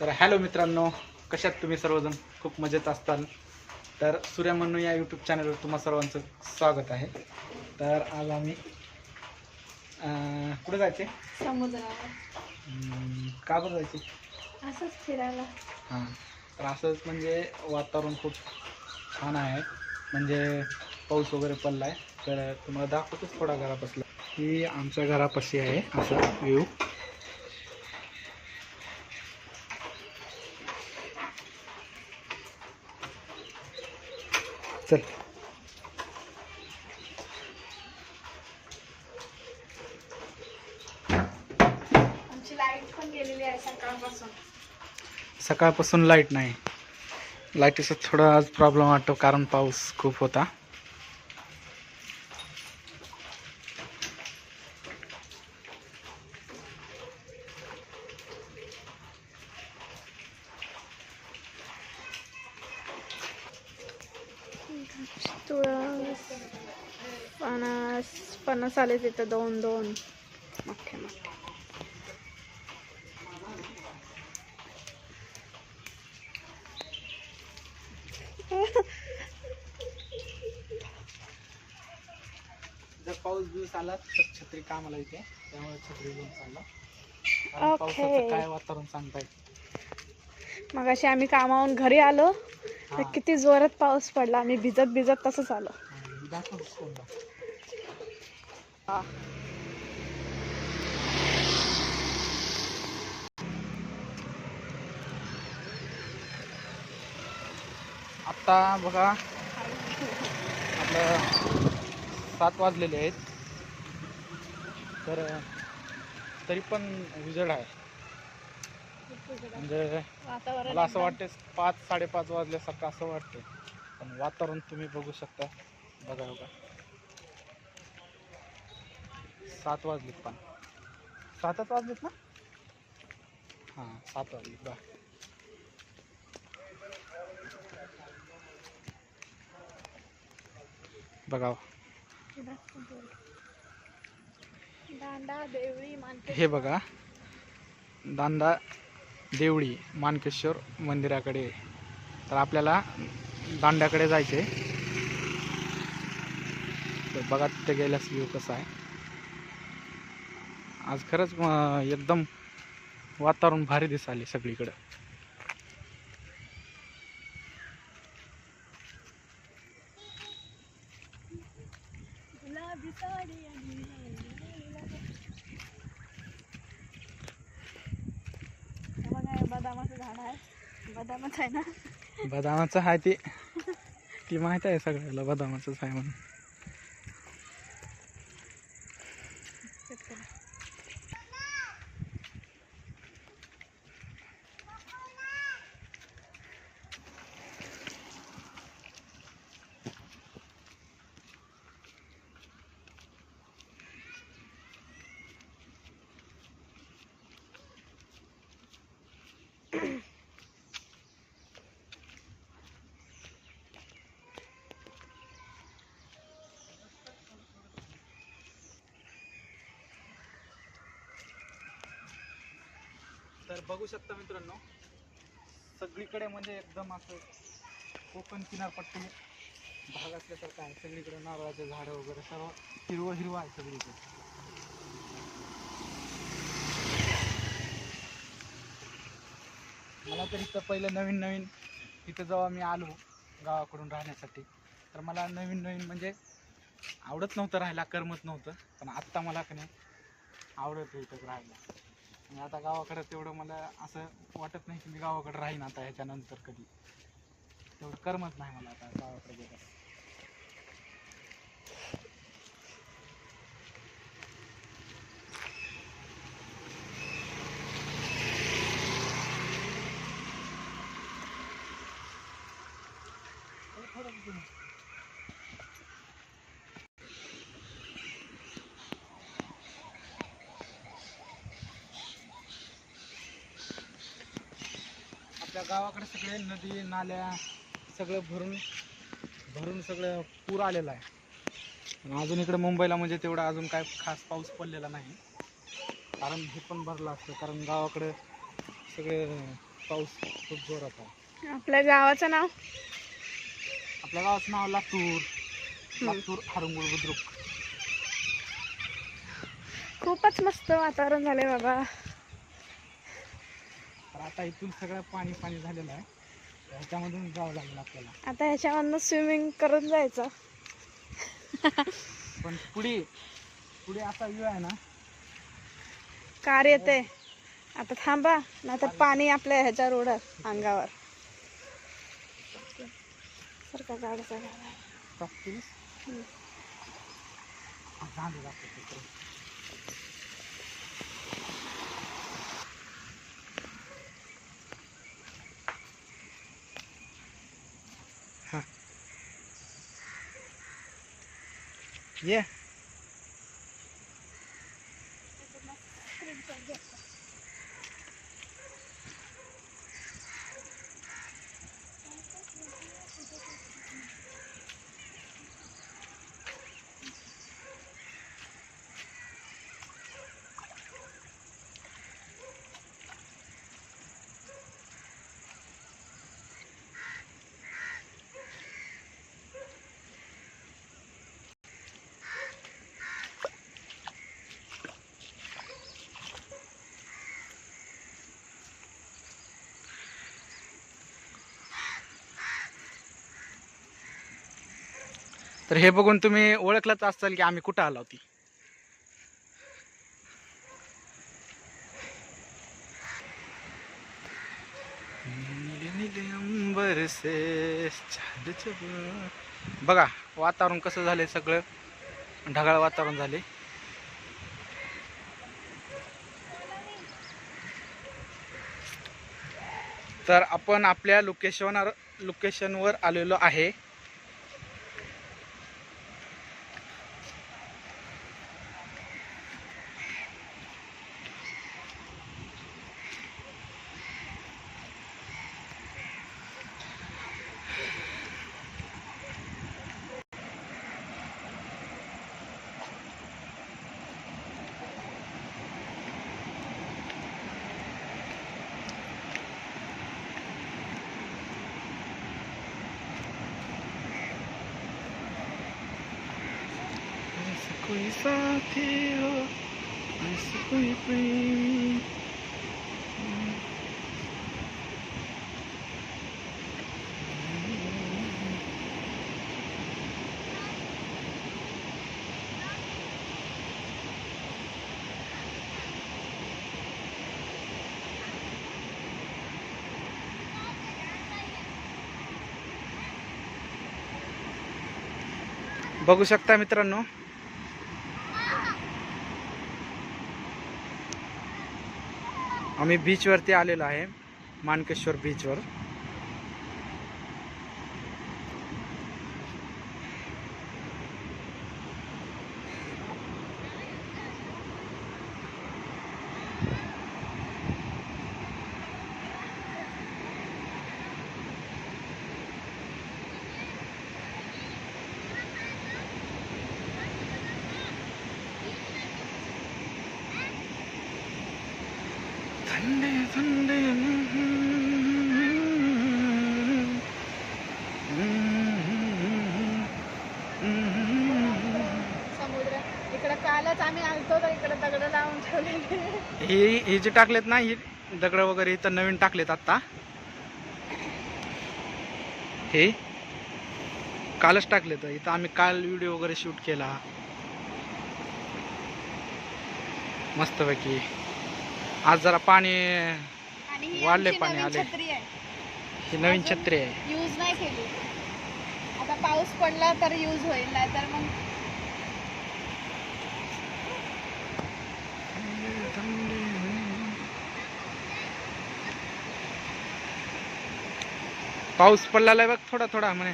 तर हॅलो मित्रांनो कशात तुम्ही सर्वजण? खूप मजेत असताल. तर सूर्या म्हणू या यूट्यूब चॅनलवर तुम्हा सर्वांचं स्वागत आहे. तर आज आम्ही कुठे जायचे? समुद्रावर. का बरं जायचे? असंच फिरायला. हां तर असंच म्हणजे वातावरण खूप छान आहे. म्हणजे पाऊस वगैरे पडला आहे तर तुम्हाला दाखवतोच थोडा घरापासला ही आमच्या घरापाशी आहे असा व्ह्यू चल. आमची लाइट पण गेलेली आहे सकाळपासून. सकाळपासून लाइट नाही. लाईटीचा थोडा आज प्रॉब्लेम वाटतो कारण पाऊस खूप होता. तुळस पणस पणस आले तिथं दोन दोन. मोठे मोठे जर पाऊस बिऊस आला तर छत्री कामाला येते. त्यामुळे छत्री घेऊन चालला. कारण Okay. पावसाचं काय वातावरण सांगता येत मग अशी आम्ही कामावून घरी आलो. तर. किती जोरात पाऊस पडला आम्ही भिजत भिजत तसंच आलो. आता बघा आपलं सात वाजलेले आहेत तर तरी पण उजेड आहे म्हणजे मला असं वाटते पाच साडेपाच वाजल्यासारखं असं वाटते पण वातावरण तुम्ही बघू शकता. बघा बघा. सात वाजलेत पण. सातच वाजलेत ना? हां सात वाजलेत. बघा. बघा दांडा हे बघा. दांदा देवळी मानकेश्वर मंदिराकडे. तर आपल्याला दांड्याकडे जायचे तर बघा तिथे गेल्यास व्ह्यू कसा आहे. आज खरंच एकदम वातावरण भारी दिसाले सगळीकडं गुलाबी साडी आणि हे बघा हे बदामाचं झाड आहे बदामच आहे ना? बदामाचं आहे ते. ती माहीत आहे सगळ्याला बदामाचंच आहे म्हणून. तर बघू शकता मित्रांनो सगळीकडे म्हणजे एकदम असं कोकण किनारपट्टी भाग असल्यासारखं आहे. सगळीकडे नारळाचे झाडं वगैरे सर्व हिरवं हिरवं आहे सगळीकडे. मला तर इथं पहिलं नवीन नवीन इथं जेव्हा मी आलो गावाकडून राहण्यासाठी तर मला नवीन नवीन म्हणजे आवडत नव्हतं राहायला करमत नव्हतं. पण आत्ता मला का नाही आवडत इथं राहायला. आणि आता गावाकडं तेवढं मला असं वाटत नाही की मी गावाकडं राहीन आता ह्याच्यानंतर कधी. तेवढं करमत नाही मला आता गावाकडे गेलं आपल्या गावाकडे सगळे नदी नाल्या सगळं भरून भरून सगळं पूर आलेलं आहे. आणि अजून इकडे मुंबईला म्हणजे तेवढा अजून काय खास पाऊस पडलेला नाही. कारण हे पण भरलं असतं कारण गावाकडे सगळे पाऊस खूप जोरात आहे. आपल्या गावाचं नाव? आपल्या गावाचं नाव लातूर लातूर हरंगुळ बुद्रुक. खूपच मस्त वातावरण झालंय बाबा. तर आता इथून सगळं पाणी पाणी झालेलं आहे. ह्याच्यामधून जावं लागेल आपल्याला. आता ह्याच्यामधनं स्विमिंग करून जायचं. पण पुढे पुढे असा व्ह्यू आहे ना. कार येते. आता थांबा नाहीतर पाणी आपल्या ह्याच्यावर उडत अंगावर. सारखा गाडीचा? गाडा. ये तर हे बघून तुम्ही ओळखलंच असाल की आम्ही कुठं आलो होती बघा वातावरण कसं झाले सगळं? ढगाळ वातावरण झाले तर आपण आपल्या लोकेशनवर लोकेशनवर आलेलो आहे. कोई साथी हो ऐसा कोई प्रेमी बघू शकता मित्रांनो आम्ही बीचवरती आलेलो आहे. मानकेश्वर बीचवर थंडे थंडे समुद्र इकडे कालच आम्ही आलतो तर इकडे दगड हे हे जे टाकलेत ना हे दगड वगैरे इथं नवीन टाकलेत आता हे कालच टाकलेत. इथं आम्ही काल व्हिडिओ वगैरे शूट केला. मस्तपैकी. आज जरा पाणी वाढले पाणी आले. ही नवीन छत्री आहे. यूज नाही केली. आता पाऊस पडला तर यूज होईल नाही तर मग पाऊस पडलेला आहे बघ थोडा थोडा म्हणे.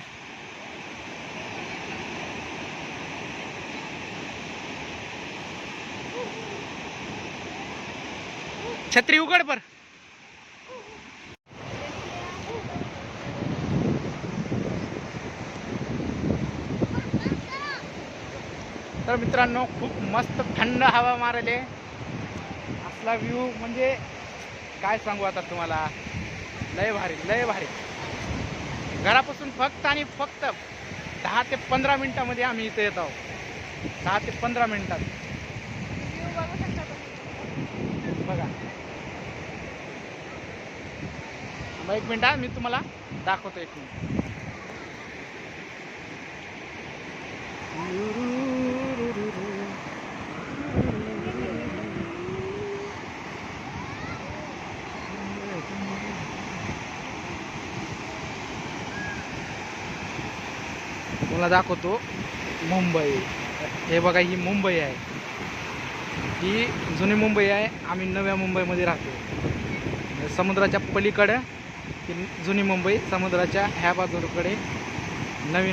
छत्री उघड पर तर मित्रांनो खूप मस्त थंड हवा मारले. असला व्ह्यू म्हणजे काय सांगू आता तुम्हाला? लय भारी लय भारी. घरापासून फक्त आणि फक्त दहा ते पंधरा मिनिटामध्ये आम्ही इथे येत आहोत. दहा ते पंधरा मिनिटात. बघा. एक मिनिट मी तुम्हाला दाखवतो एक मिनिट. तुम्हाला दाखवतो. मुंबई. हे बघा ही मुंबई आहे. ही जुनी मुंबई आहे. आम्ही नव्या मुंबईमध्ये राहतो. समुद्राच्या पलीकडं ही जुनी मुंबई समुद्राच्या ह्या बाजूकडे नवीन